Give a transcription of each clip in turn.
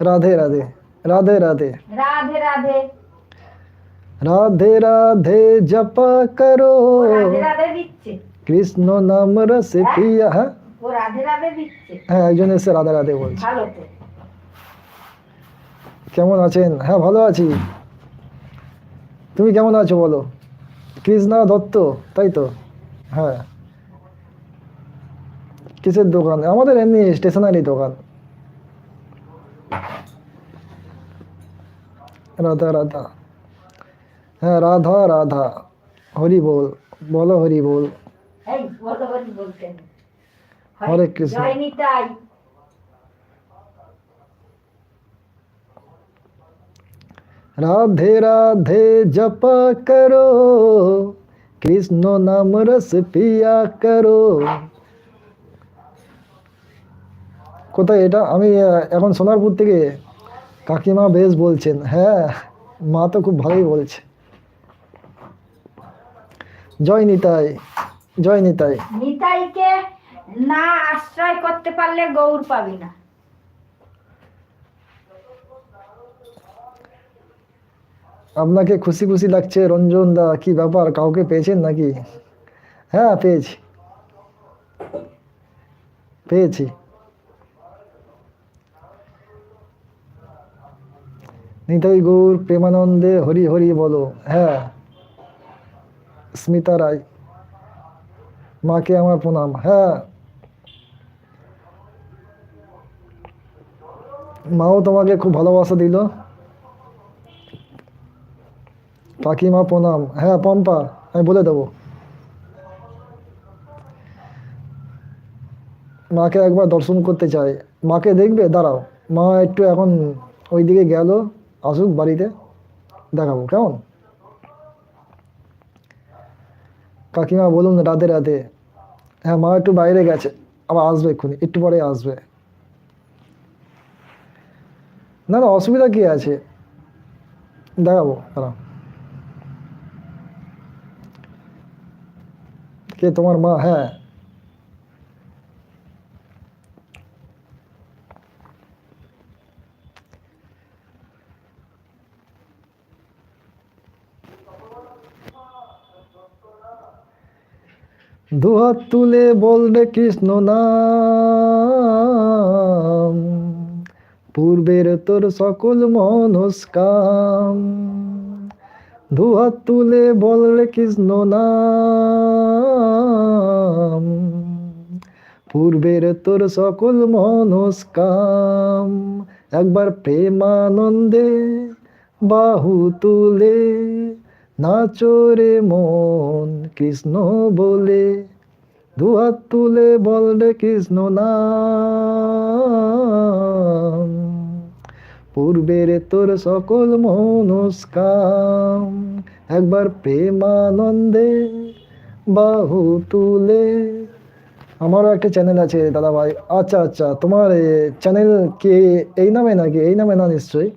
রাধে রাধে রাধে রাধে। রাধে রাধে। রাধে রাধে জপ করো। কৃষ্ণ নাম রস পিয়া। হ্যাঁ দিচ্ছে। হ্যাঁ একজন এসে রাধে রাধে বলছে। কেমন আছেন? হ্যাঁ ভালো আছি। তুমি কেমন আছো বলো? কৃষ্ণা দত্ত তাই তো? হ্যাঁ। কিসের দোকান? আমাদের এমনি স্টেশনারি দোকান। রাধা রাধা হ্যাঁ রাধা রাধা হরি বল বলো হরি বল এই বলো বলি বলতেন হরে কৃষ্ণ। জয় নিতাই राधे राधे जप करो कृष्ण नाम रस पिया करो কোথায় এটা আমি আহ, এখন সোনারপুর থেকে কাকিমা বেশ বলছেন হ্যাঁ মা তো খুব ভালোই বলছে। জয় নিতাই জয় নিতাই। নিতাইকে না আশ্রয় করতে পারলে গৌর পাবি না। আপনাকে খুশি খুশি লাগছে রঞ্জন দা কি ব্যাপার কাউকে পেয়েছেন নাকি? হ্যাঁ পেয়েছি। পেয়েছি। নিতাই গৌর, প্রেমানন্দে হরি হরি বলো। হ্যাঁ। স্মিতা রায়। মাকে আমার প্রণাম। হ্যাঁ। মাও তোমাকে খুব ভালোবাসা দিল। কাকিমা প্রণাম। হ্যাঁ পম্পা, আমি বলে দেবো। মাকে একবার দর্শন করতে চাই। মাকে দেখবে? দাঁড়াও। মা একটু এখন ওইদিকে গেল। আসুক বাড়িতে, দেখাবো, কেমন? কাকিমা বলুন রাধে রাধে। হ্যাঁ মা একটু বাইরে গেছে, আবার আসবে এক্ষুনি, একটু পরে আসবে। না না, অসুবিধা কি আছে? দেখাবো, দাঁড়াও। কে, তোমার মা? হ্যাঁ। দুহাত তুলে বলবে কৃষ্ণ নাম। পূর্বের তোর সকল মনস্কাম। দুহাত তুলে বলবে কৃষ্ণ নাম। পূর্বের তোর সকল মনস্কাম। একবার প্রেমানন্দে বাহু তুলে নাচরে মন কৃষ্ণ বলে দুহাত তুলে বলবে কৃষ্ণ নাম। পূর্বের তোর সকল মনস্কাম একবার প্রেমানন্দে বাহু তুলে। আমারও একটা চ্যানেল আছে দাদা ভাই আচ্ছা আচ্ছা তোমার চ্যানেল কি এই নামে নাকি? এই নামে না নিশ্চয়ই?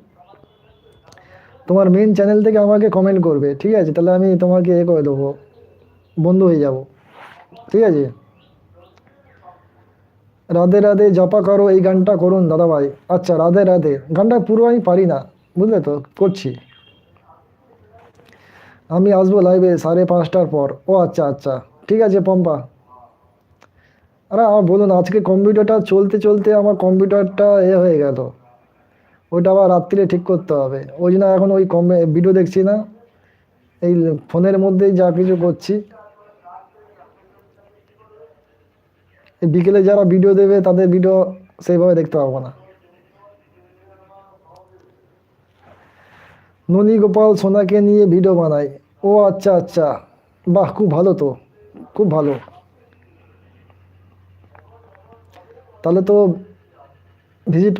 তোমার মেন চ্যানেল থেকে আমাকে কমেন্ট করবে, ঠিক আছে? তাহলে আমি তোমাকে এ করে দেবো, বন্ধু হয়ে যাব, ঠিক আছে? রাধে রাধে, জপা করো, এই গানটা করুন দাদা ভাই আচ্ছা রাধে রাধে, গানটা পুরো আমি পারি না, বুঝলে তো? করছি। আমি আসব লাইভে সাড়ে পাঁচটার পর। ও আচ্ছা আচ্ছা ঠিক আছে পম্পা। আরে আমার বলুন, আজকে কম্পিউটারটা চলতে চলতে আমার কম্পিউটারটা এ হয়ে গেল। ওইটা আবার রাত্রিরে ঠিক করতে হবে। ওই জন্য এখন ওই কম ভিডিও দেখছি না। এই ফোনের মধ্যেই যা কিছু করছি। বিকেলে যারা ভিডিও দেবে, তাদের ভিডিও সেইভাবে দেখতে পাবো না। ননী গোপাল সোনাকে নিয়ে ভিডিও বানায়। ও আচ্ছা আচ্ছা। বাহ, খুব ভালো তো। খুব ভালো। তাহলে তো ভিজিট